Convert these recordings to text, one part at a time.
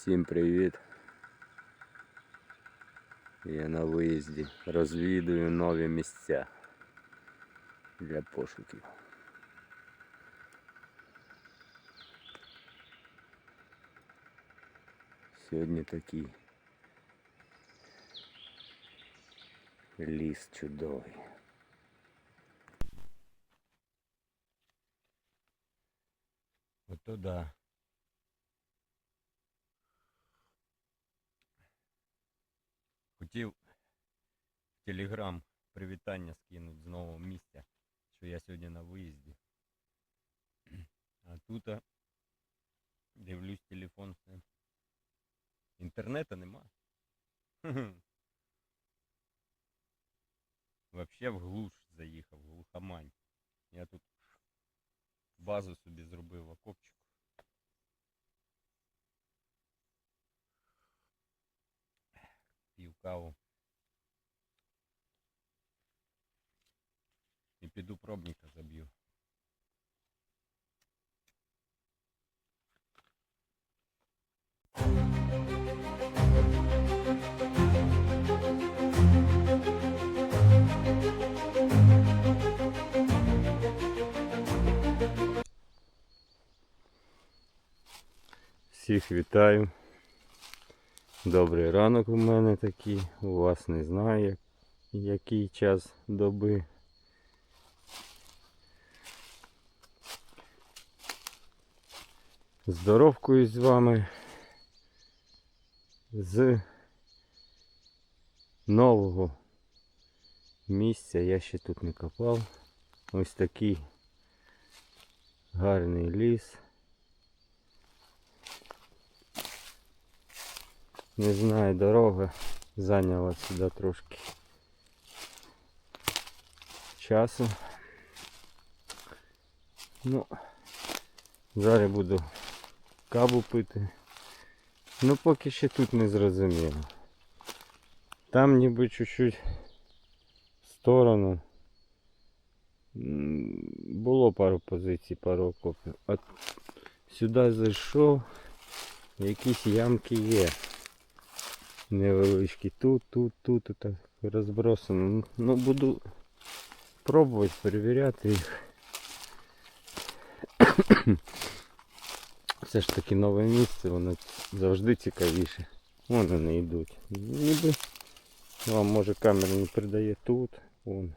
Всім привіт. Я на виїзді. Розвідую нові місця для пошуків. Сьогодні такий ліс чудовий. Ото да. Хотів в Телеграм привітання скинути з нового місця, що я сьогодні на виїзді. А тут дивлюсь телефон. Інтернету нема. Вообще в глуш заїхав, глухомань. Я тут базу собі зробив окопчик. каву. І піду пробника заб'ю. Всіх вітаю. Добрий ранок у мене такий. У вас не знаю, як, який час доби. Здоровкою з вами з нового місця. Я ще тут не копав. Ось такий гарний ліс. Не знаю, дорога зайняла сюди трошки часу. Ну, зараз буду каву пити. Ну поки ще тут не зрозуміло. Там ніби чуть-чуть в сторону. Було пару позицій, пару окопів. А сюди зайшов, якісь ямки є невеличкі. Тут, тут, тут і так розбросано. Ну буду пробувати перевіряти їх. Все ж таки нове місце, воно завжди цікавіше. Вон вони йдуть. Ніби вам може камера не передає тут, вон.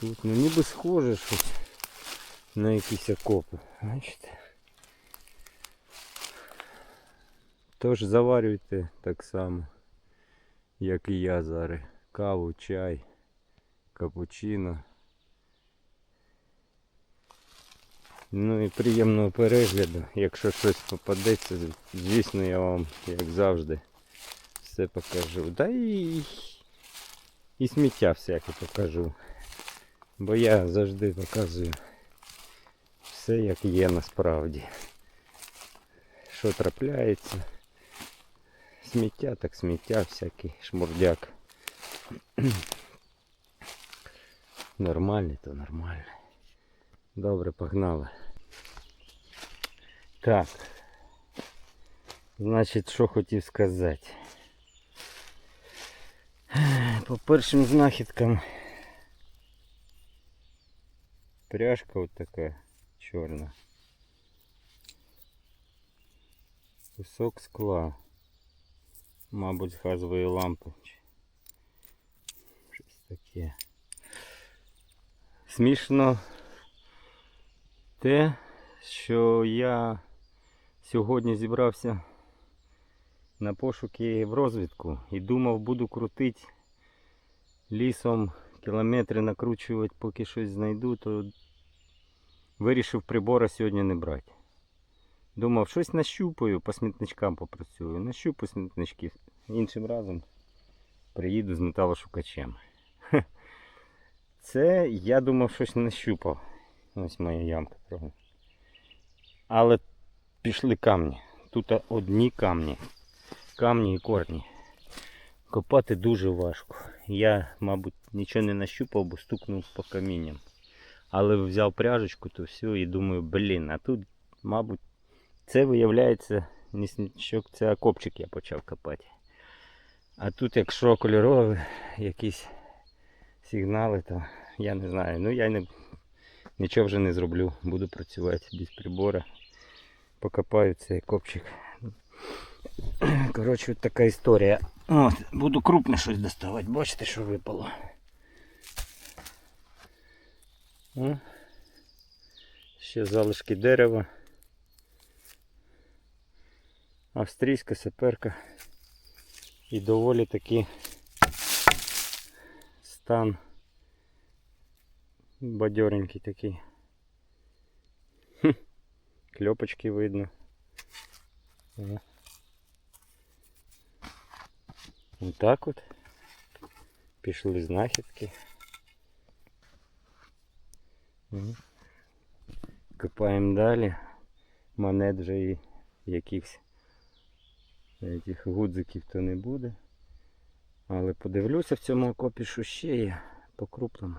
Тут, ну ніби схоже щось на якісь окопи. Бачите? Тож заварюйте так само, як і я зараз. Каву, чай, капучино. Ну і приємного перегляду. Якщо щось попадеться, звісно, я вам, як завжди, все покажу. Да і, і сміття всяке покажу. Бо я завжди показую все як є насправді. Що трапляється. Сміття, так сміття, всякий шмурдяк. Нормальний, то нормальний. Добре, погнали. Так. Значить, що хотів сказати. По першим знахідкам пряжка от така чорна. Кусок скла. Мабуть, газової лампи. Щось таке. Смішно те, що я сьогодні зібрався на пошуки в розвідку і думав буду крутити лісом кілометри накручувати, поки щось знайду, то вирішив прибора сьогодні не брати. Думав, щось нащупаю, по смітничкам попрацюю. Нащупаю смітнички. Іншим разом приїду з металошукачем. Це я думав, щось нащупав. Ось моя ямка. Але пішли камні. Тут одні камні. Камні і корні. Копати дуже важко. Я, мабуть, нічого не нащупав, бо стукнув по камінням. Але взяв пряжечку, то все і думаю, блін, а тут, мабуть, це виявляється нісничок, це окопчик я почав копати. А тут якщо кольорові якісь сигнали, то я не знаю. Ну я не, нічого вже не зроблю. Буду працювати без прибора. Покопаю цей копчик. Коротше, от така історія. От, буду крупне щось доставати. Бачите, що випало. О, ще залишки дерева. Австрійська саперка. І доволі таки стан бадьоренький такий. Хм. Кльопочки видно. О. Отак от. Пішли знахідки. Копаємо далі. Монет вже і якихось цих гудзиків то не буде. Але подивлюся в цьому окопі, що ще є по крупному.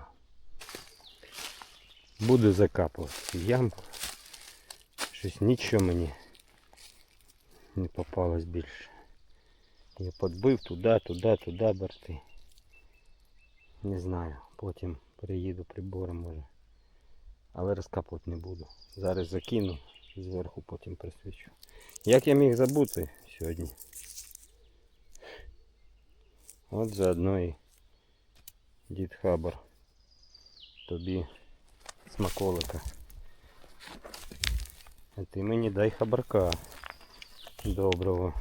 Буду закапувати ямку. Щось нічого мені не попалось більше. Я подбив туди, туди, туди борти. Не знаю, потім приїду прибором може. Але розкапувати не буду. Зараз закину, зверху потім присвічу. Як я міг забути сьогодні? От заодно і дід Хабар. Тобі смаколика. А ти мені дай хабарка. Доброго.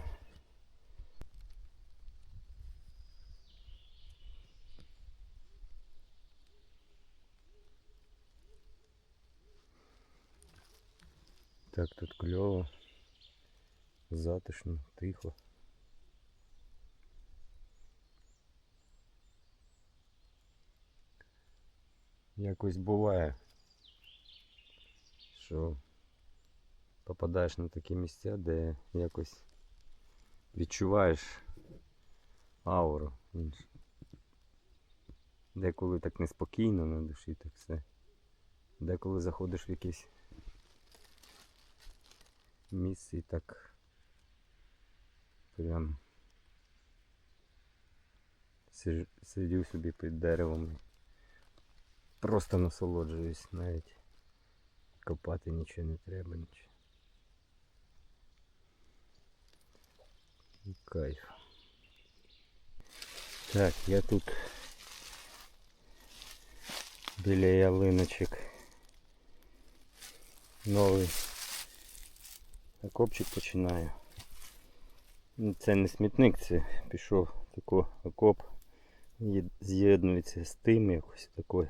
Так, тут кльово, затишно, тихо. Якось буває, що попадаєш на такі місця, де якось відчуваєш ауру іншу. Деколи так неспокійно на душі, так все. Деколи заходиш в якесь місце і так прям сиж- сидю собі під деревом. і Просто насолоджуюсь навіть. Копати нічого не треба, нічого. І Кайф. Так, я тут біля ялиночок новий Окопчик починаю. Ну, Це не смітник, це пішов тако окоп. З'єднується з тим якось такою.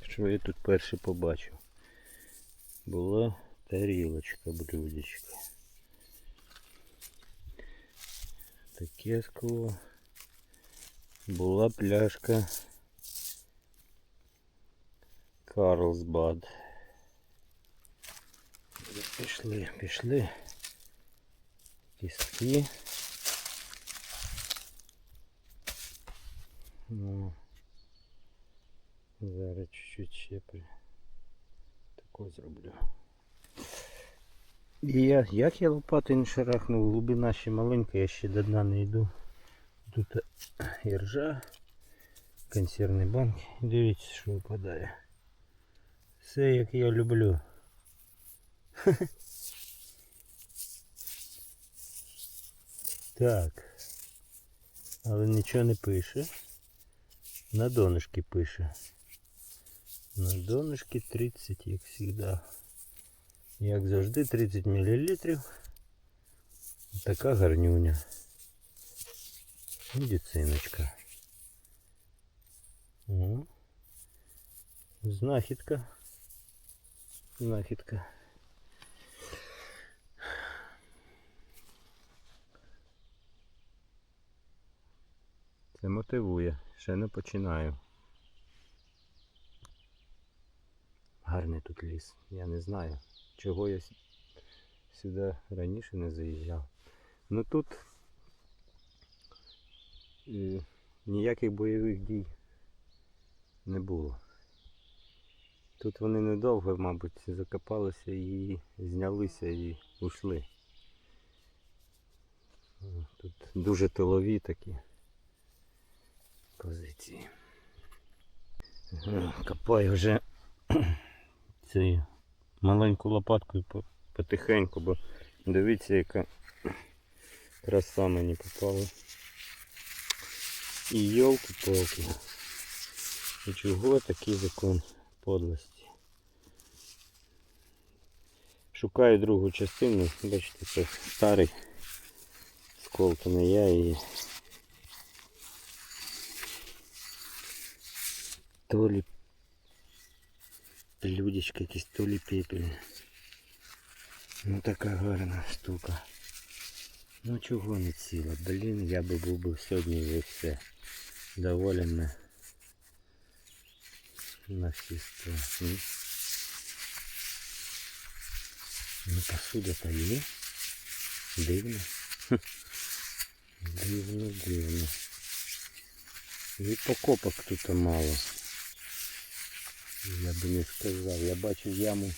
Що я тут перше побачив? Була тарілочка, блюдечко. Таке скло. Була пляшка Карлсбад. Пішли, пішли. Кістки. Ну, зараз чуть-чуть ще при... тако зроблю. І я, як я лопатою не шарахнув, глибина ще маленька, я ще до дна не йду. Тут іржа, консервні банки. Дивіться, що випадає. Все як я люблю. Так. Але нічого не пише. На донышки пише. На донышки 30, як завжди. Як завжди 30 мл. Така гарнюня. Медициночка. Знахідка. Знахідка. Це мотивує. Ще не починаю. Гарний тут ліс. Я не знаю, чого я сюди раніше не заїжджав. Ну тут е, ніяких бойових дій не було. Тут вони недовго, мабуть, закопалися і знялися і ушли. Тут дуже тилові такі позиції. Копаю вже цією маленькою лопаткою по- потихеньку, бо дивіться, яка краса мені попала. І йолки-палки. І чого такий закон подлості? Шукаю другу частину, бачите, це старий сколканий я її. То лі блюдечко якесь, то лі пепельне. Ну така гарна штука. Ну чого не ціла? Блін, я би був би сьогодні вже все доволен на, на всі сторони. Ну посуда-то є. Дивно. Хм. Дивно, дивно. І покопок тут мало. Я би не сказав. Я бачив яму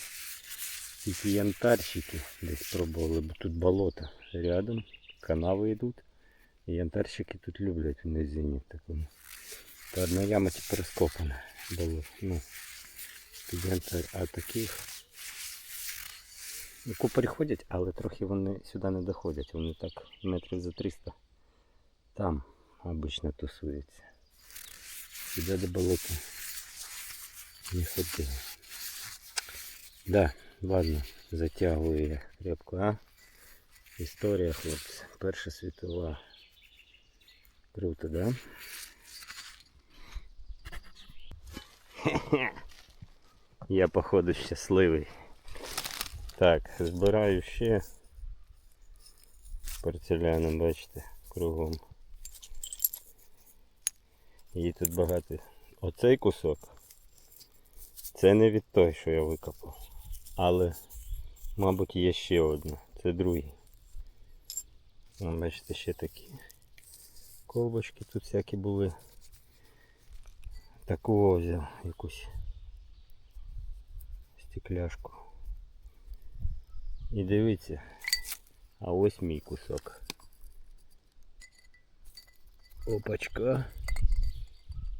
тільки янтарщики десь пробували, бо тут болото рядом, канави йдуть. І янтарщики тут люблять в низині такому. Та одна яма тепер розкопана було. Ну, янтар, а таких Ну, Купарі ходять, але трохи вони сюди не доходять. Вони так метрів за 300 там обично тусуються. Сюди до болота не ходили. Да, ладно, затягую я крепко, а? Історія, хлопці. Перша світова. Круто, да? Я походу щасливий. Так, збираю ще порцеляну, бачите, кругом. Її тут багато. Оцей кусок. Це не від той, що я викопав. Але, мабуть, є ще одна. Це другий. Вон, бачите, ще такі колбочки тут всякі були. Таку взяв якусь стекляшку. І дивіться, а ось мій кусок. Опачка.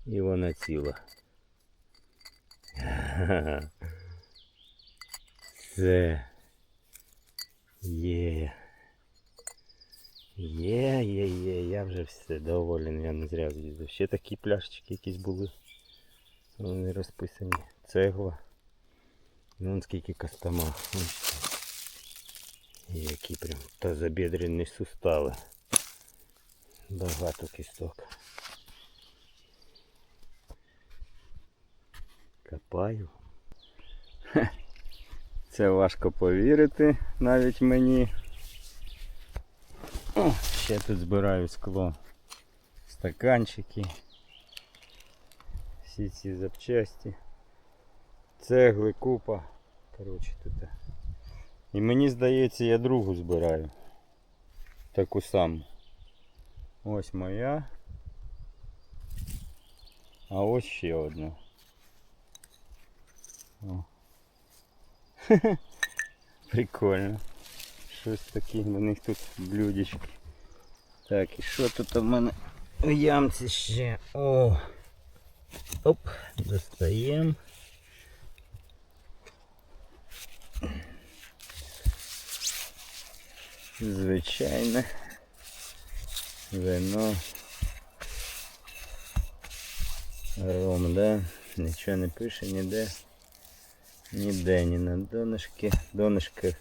І вона ціла. Це є. Є, є, є, я вже все доволен, я не зря з'їздив. Ще такі пляшечки якісь були. Вони розписані. Цегла. Вон скільки костома. Які прям тазобедрені сустави. Багато кісток. Копаю. Це важко повірити навіть мені. О, ще тут збираю скло. Стаканчики. Всі ці запчасті. Цегли, купа. Коротше тут. І мені здається, я другу збираю. Таку саму. Ось моя. А ось ще одна. Прикольно. Щось таке, у них тут блюдечки. Так, і що тут у мене в ямці ще? О! Оп, достаємо. Звичайне вино. Ром, да? Нічого не пише ніде. Ніде, ні на донышки. Донышки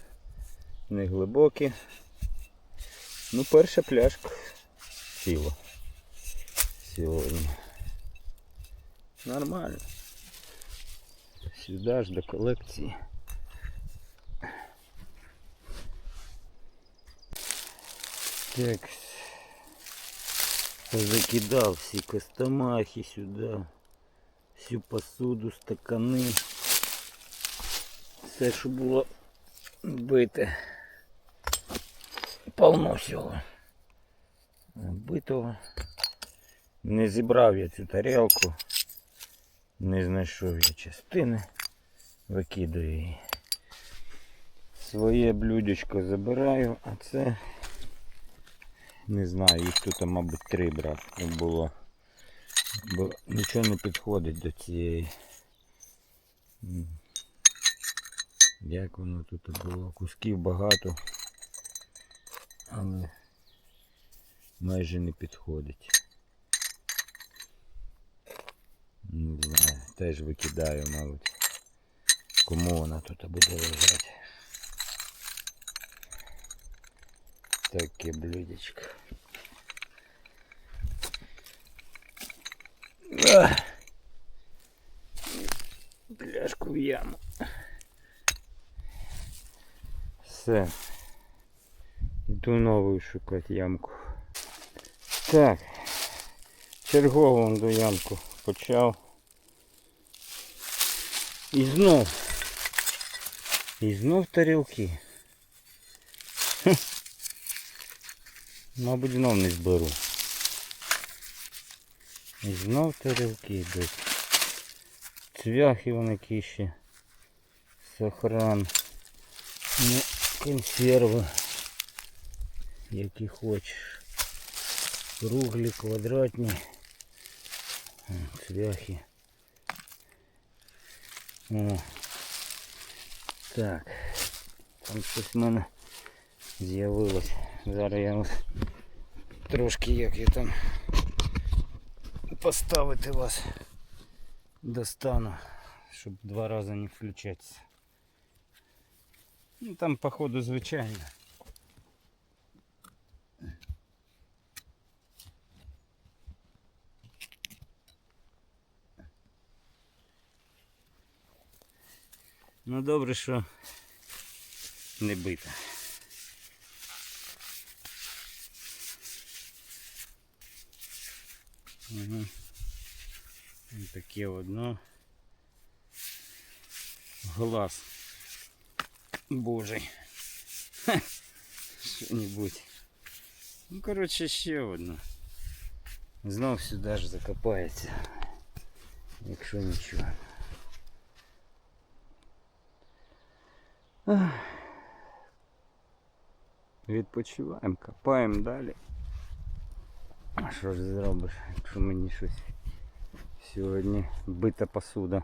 не глибокі. Ну, перша пляшка ціла. Сьогодні. Нормально. Сюди ж до колекції. Так. Закидав всі костомахи сюди. Всю посуду, стакани. Все, що було бите. Повно всього. Битого. Не зібрав я цю тарілку. Не знайшов я частини. Викидаю її. Своє блюдечко забираю, а це Не знаю, їх тут, мабуть, три брав було. Бо нічого не підходить до цієї. Як воно тут було? Кусків багато, але майже не підходить. Не знаю, теж викидаю, мабуть. Кому вона тут буде лежати. Таке блюдечко. Пляшку в яму. Все. Іду нову шукати ямку. Так. Чергову до ямку почав. І знов. І знов тарілки. Мабуть, знов не зберу. І знов тарілки йдуть. Цвяхи вони ще. Сохран. Ну, консерви. Які хочеш. Круглі, квадратні. М, Цвяхи. О. Так. Там щось в мене з'явилось. Зараз я ось трошки як я там поставити вас достану, щоб два рази не включатися. Ну там походу звичайно. Ну добре, що не бита. Угу. Таке одно. Глаз. Божий. Ха. Що-нибудь. Ну, коротше, ще одно. Знов сюди ж закопається. Якщо нічого. Ах. Відпочиваємо, копаємо далі. А що ж зробиш, якщо мені щось сьогодні бита посуда.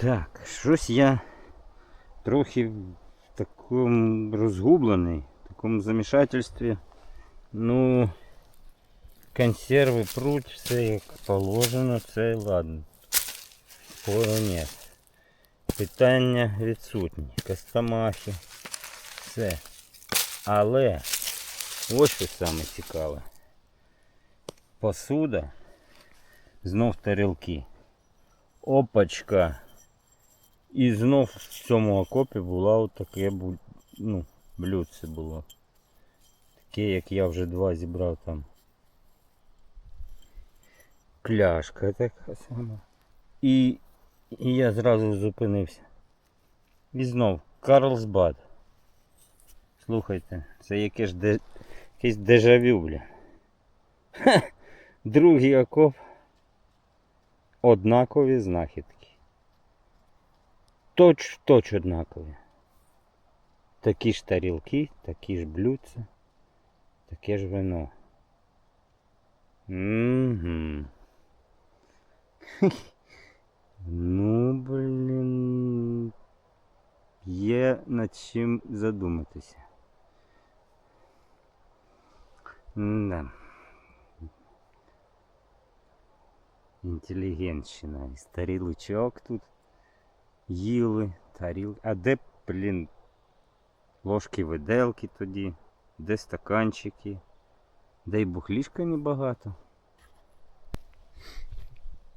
Так, щось я трохи в такому розгублений, в такому замішательстві. Ну, консерви пруть, все як положено, це ладно. Спору нет. Питання відсутні. Костомахи. Все. Але ось що саме цікаве. Посуда. Знов тарілки. Опачка. І знов в цьому окопі була отаке ну, блюдце було. Таке, як я вже два зібрав там. Пляшка така сама. І, і я зразу зупинився. І знов Карлсбад. Слухайте, це яке ж де... якесь дежавю, бля. Ха! Другий окоп. Однакові знахідки. Точ в точ однакові. Такі ж тарілки, такі ж блюдця, таке ж вино. Угу. Ну, блін. Є над чим задуматися. Да. Інтелігентщина. І старий лучок тут Їли, таріл. А де, блін, ложки виделки тоді, де стаканчики, де й бухлішка небагато.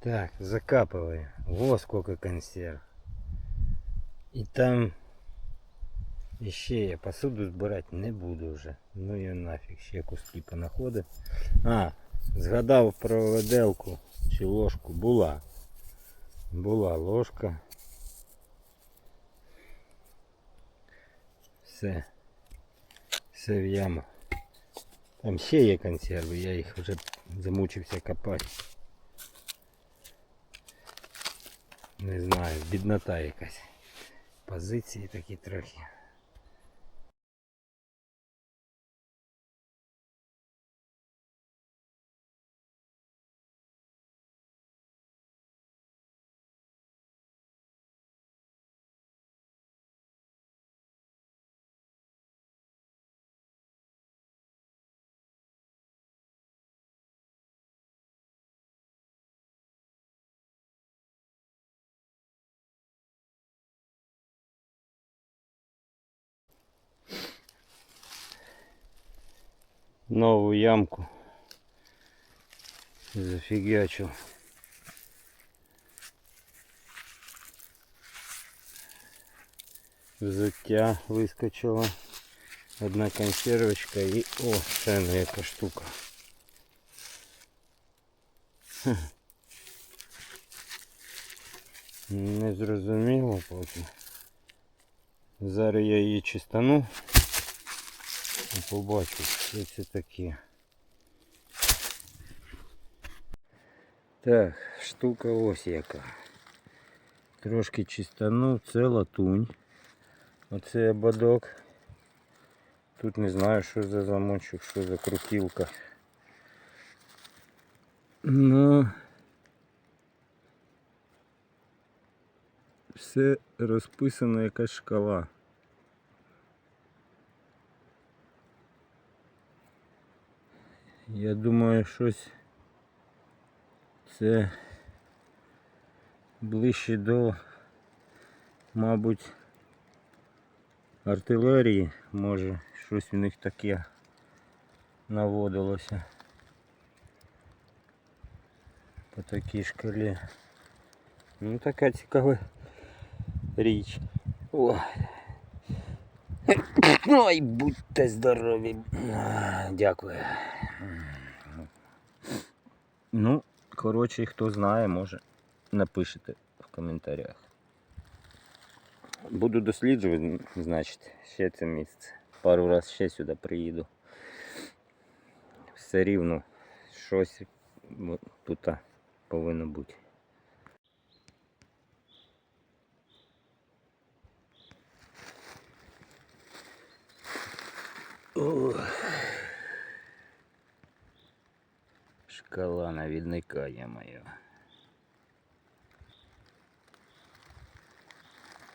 Так, закапываю. Во сколько консерв. І там іще я посуду збирати не буду вже. Ну і нафіг, ще куски понаходив. А, згадав про виделку чи ложку. Була. Була ложка. Все. Все. Там ще є консерви, я їх вже замучився копати. Не знаю, біднота якась. Позиції такі трохи. нову ямку. Зафігячив. Взуття вискочила. Одна консервочка і... О, ще не яка штука. Хм. Не зрозуміло поки. Зараз я її чистану І побачу, що це таке. Так, штука ось яка. Трошки чистанув, це латунь. Оце ободок. Тут не знаю, що за замочок, що за крутілка. Ну все розписано якась шкала. Я думаю, щось це ближче до, мабуть, артилерії, може, щось в них таке наводилося по такій шкалі. Ну така цікава річ. О. Ой, будьте здорові. Дякую. Ну, коротше, хто знає, може напишете в коментарях. Буду досліджувати, значить, ще це місце. Пару раз ще сюди приїду. Все рівно щось тут повинно бути. Шкала навідника я моя.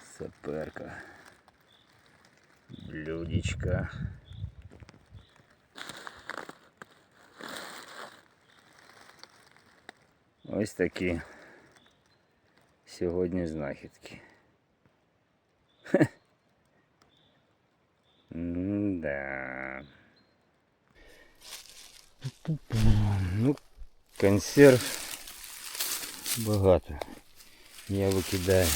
Саперка. Блюдечка. Ось такі сьогодні знахідки. Да. Ну, консерв багато. Я викидаю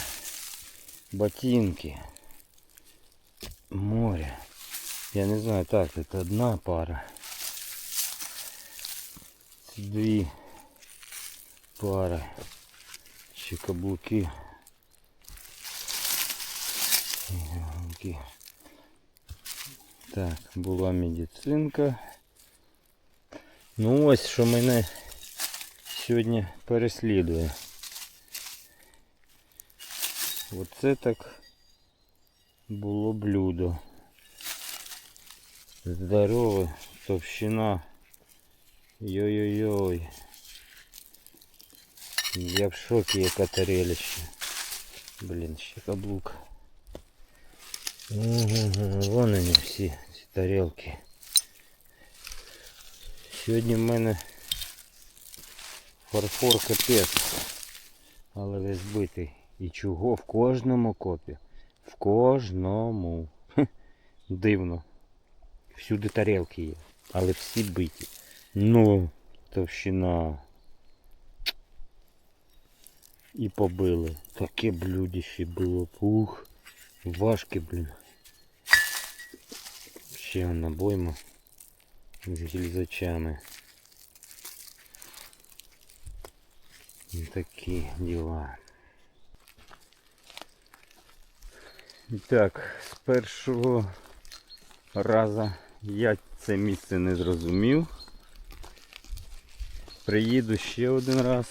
ботинки, море. Я не знаю, так, це одна пара. Це дві пари. Каблуки. Так, була медицинка. Ну ось що мене сьогодні переслідує. Оце так було блюдо. Здорове, товщина. Йой-йой-йой. Я в шокі, яка тарелище. Блін, ще каблук. Угу, вон вони всі ці тарелки. Сьогодні в мене фарфор капець. Але весь битий. І чого в кожному копі? В кожному. Дивно. Всюди тарелки є. Але всі биті. Ну, товщина. І побили. Таке блюдище було. Ух. Важке, блін. Ще одна з гільзачами. Такі діла. Так, з першого разу я це місце не зрозумів. Приїду ще один раз.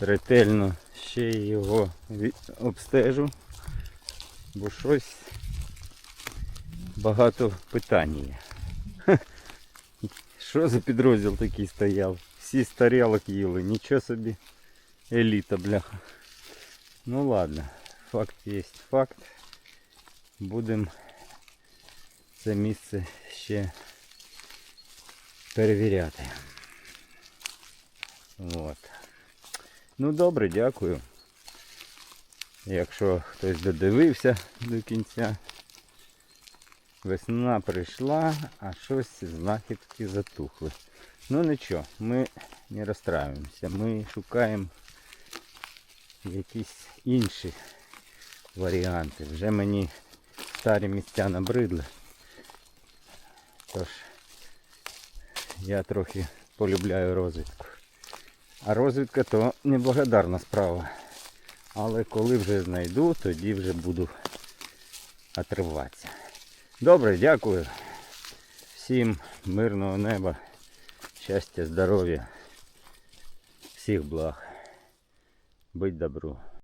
Ретельно ще його обстежу, бо щось багато питань є. Що за підрозділ такий стояв? Всі з тарілок їли, нічого собі. Еліта, бляха. Ну ладно, факт є факт. Будемо це місце ще перевіряти. От. Ну добре, дякую. Якщо хтось додивився до кінця, Весна прийшла, а щось знахідки затухли. Ну нічого, ми не розстраюємося. Ми шукаємо якісь інші варіанти. Вже мені старі місця набридли. Тож я трохи полюбляю розвідку. А розвідка то неблагодарна справа. Але коли вже знайду, тоді вже буду отриватися. Добре, дякую. Всім мирного неба, щастя, здоров'я, всіх благ. Будь добру.